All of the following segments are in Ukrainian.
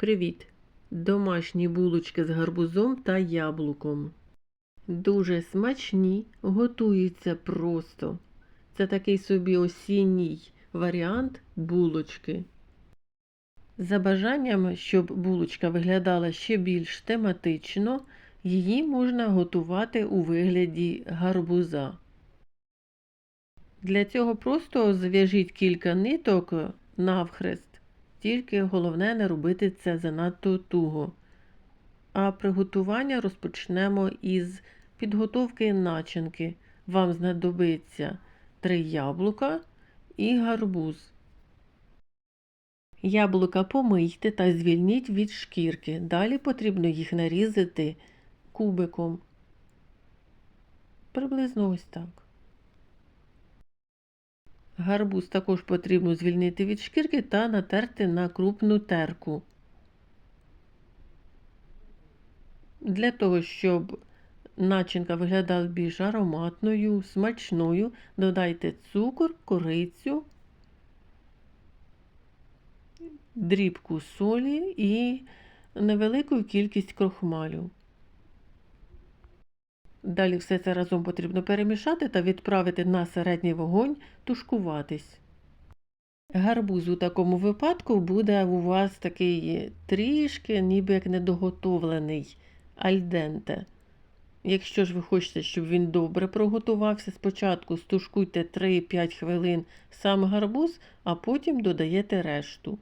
Привіт! Домашні булочки з гарбузом та яблуком. Дуже смачні, готуються просто. Це такий собі осінній варіант булочки. За бажанням, щоб булочка виглядала ще більш тематично, її можна готувати у вигляді гарбуза. Для цього просто зв'яжіть кілька ниток навхрест, тільки головне не робити це занадто туго. А приготування розпочнемо із підготовки начинки. Вам знадобиться 3 яблука і гарбуз. Яблука помийте та звільніть від шкірки. Далі потрібно їх нарізати кубиком. Приблизно ось так. Гарбуз також потрібно звільнити від шкірки та натерти на крупну терку. Для того, щоб начинка виглядала більш ароматною, смачною, додайте цукор, корицю, дрібку солі і невелику кількість крохмалю. Далі все це разом потрібно перемішати та відправити на середній вогонь тушкуватись. Гарбуз у такому випадку буде у вас такий трішки, ніби як недоготовлений альденте. Якщо ж ви хочете, щоб він добре проготувався, спочатку стушкуйте 3-5 хвилин сам гарбуз, а потім додаєте решту.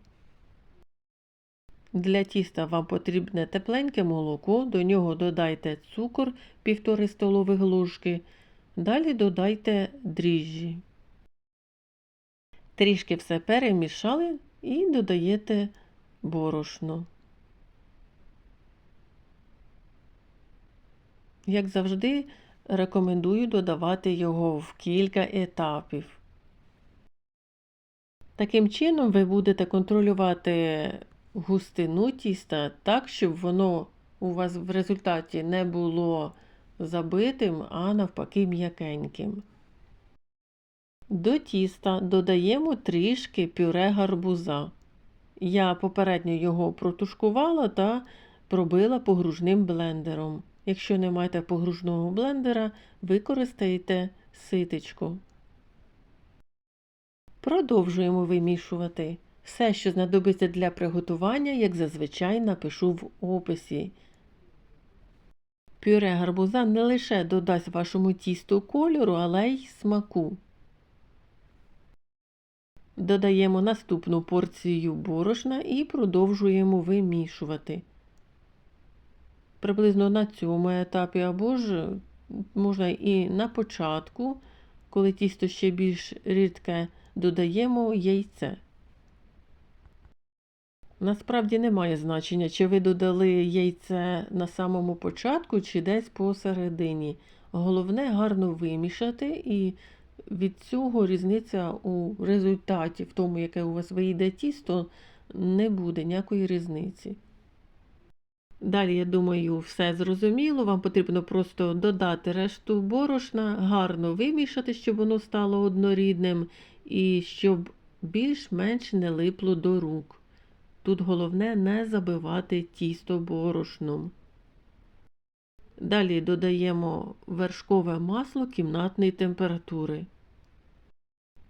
Для тіста вам потрібне тепленьке молоко, до нього додайте цукор 1,5 столових ложки, далі додайте дріжджі. Трішки все перемішали і додаєте борошно. Як завжди, рекомендую додавати його в кілька етапів. Таким чином, ви будете контролювати густину тіста так, щоб воно у вас в результаті не було забитим, а навпаки м'якеньким. До тіста додаємо трішки пюре гарбуза. Я попередньо його протушкувала та пробила погружним блендером. Якщо не маєте погружного блендера, використайте ситечко. Продовжуємо вимішувати. Все, що знадобиться для приготування, як зазвичай напишу в описі. Пюре гарбуза не лише додасть вашому тісту кольору, але й смаку. Додаємо наступну порцію борошна і продовжуємо вимішувати. Приблизно на цьому етапі, або ж можна і на початку, коли тісто ще більш рідке, додаємо яйце. Насправді немає значення, чи ви додали яйце на самому початку, чи десь посередині. Головне гарно вимішати, і від цього різниця у результаті, в тому, яке у вас вийде тісто, не буде ніякої різниці. Далі, я думаю, все зрозуміло. Вам потрібно просто додати решту борошна, гарно вимішати, щоб воно стало однорідним, і щоб більш-менш не липло до рук. Тут головне не забивати тісто борошном. Далі додаємо вершкове масло кімнатної температури.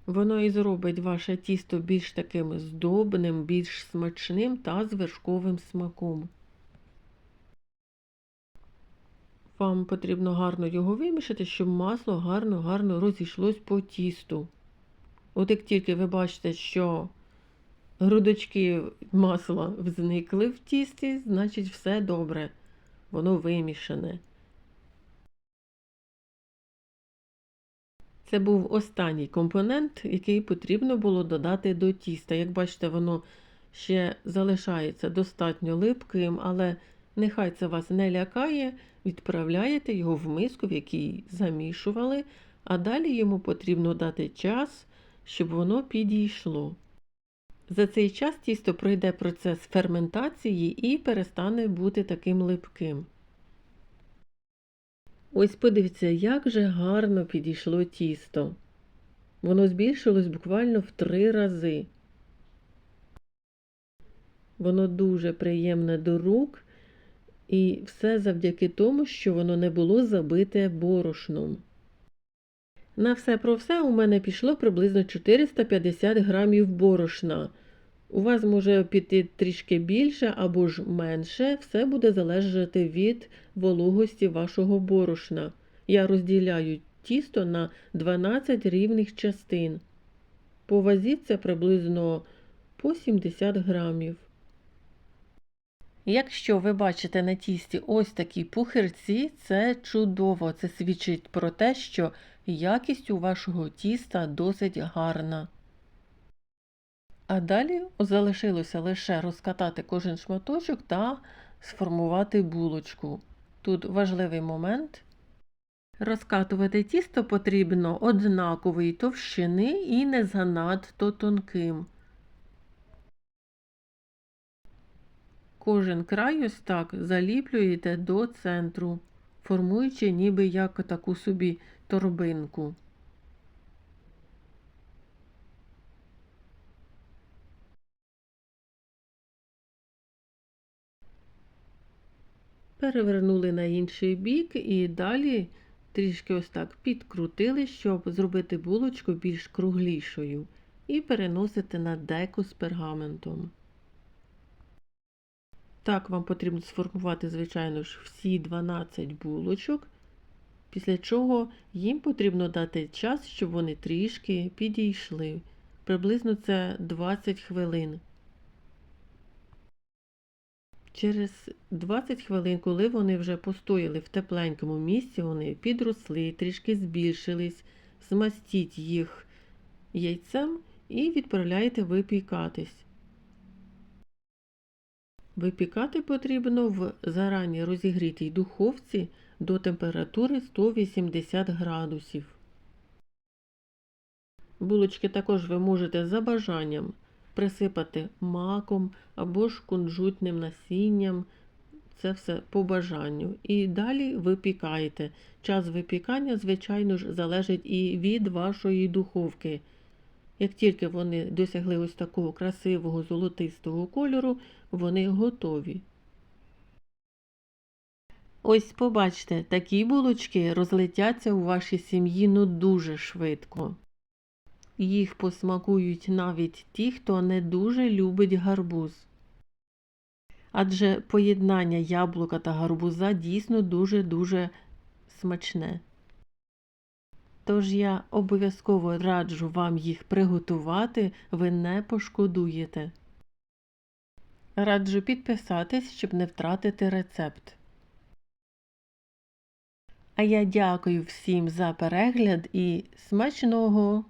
Воно і зробить ваше тісто більш таким здобним, більш смачним та з вершковим смаком. Вам потрібно гарно його вимішати, щоб масло гарно-гарно розійшлось по тісту. От як тільки ви бачите, що грудочки масла зникли в тісті, значить все добре, воно вимішане. Це був останній компонент, який потрібно було додати до тіста. Як бачите, воно ще залишається достатньо липким, але нехай це вас не лякає, відправляєте його в миску, в якій замішували, а далі йому потрібно дати час, щоб воно підійшло. За цей час тісто пройде процес ферментації і перестане бути таким липким. Ось подивіться, як же гарно підійшло тісто. Воно збільшилось буквально в три рази. Воно дуже приємне до рук, і все завдяки тому, що воно не було забите борошном. На все про все у мене пішло приблизно 450 грамів борошна. У вас може піти трішки більше або ж менше, все буде залежати від вологості вашого борошна. Я розділяю тісто на 12 рівних частин. По вазі це приблизно по 70 грамів. Якщо ви бачите на тісті ось такі пухирці, це чудово. Це свідчить про те, що якість у вашого тіста досить гарна. А далі залишилося лише розкатати кожен шматочок та сформувати булочку. Тут важливий момент. Розкатувати тісто потрібно однакової товщини і не занадто тонким. Кожен край ось так заліплюєте до центру, формуючи ніби як таку собі торбинку. Перевернули на інший бік і далі трішки ось так підкрутили, щоб зробити булочку більш круглішою, і переносите на деку з пергаментом. Так, вам потрібно сформувати, звичайно ж, всі 12 булочок, після чого їм потрібно дати час, щоб вони трішки підійшли. Приблизно це 20 хвилин. Через 20 хвилин, коли вони вже постояли в тепленькому місці, вони підросли, трішки збільшились, змастіть їх яйцем і відправляєте випікатись. Випікати потрібно в зарані розігрітій духовці до температури 180 градусів. Булочки також ви можете за бажанням присипати маком або ж кунжутним насінням. Це все по бажанню. І далі випікаєте. Час випікання, звичайно ж, залежить і від вашої духовки. Як тільки вони досягли ось такого красивого золотистого кольору, вони готові. Ось побачте, такі булочки розлетяться у вашій сім'ї ну дуже швидко. Їх посмакують навіть ті, хто не дуже любить гарбуз. Адже поєднання яблука та гарбуза дійсно дуже-дуже смачне. Тож я обов'язково раджу вам їх приготувати, ви не пошкодуєте. Раджу підписатись, щоб не втратити рецепт. А я дякую всім за перегляд і смачного!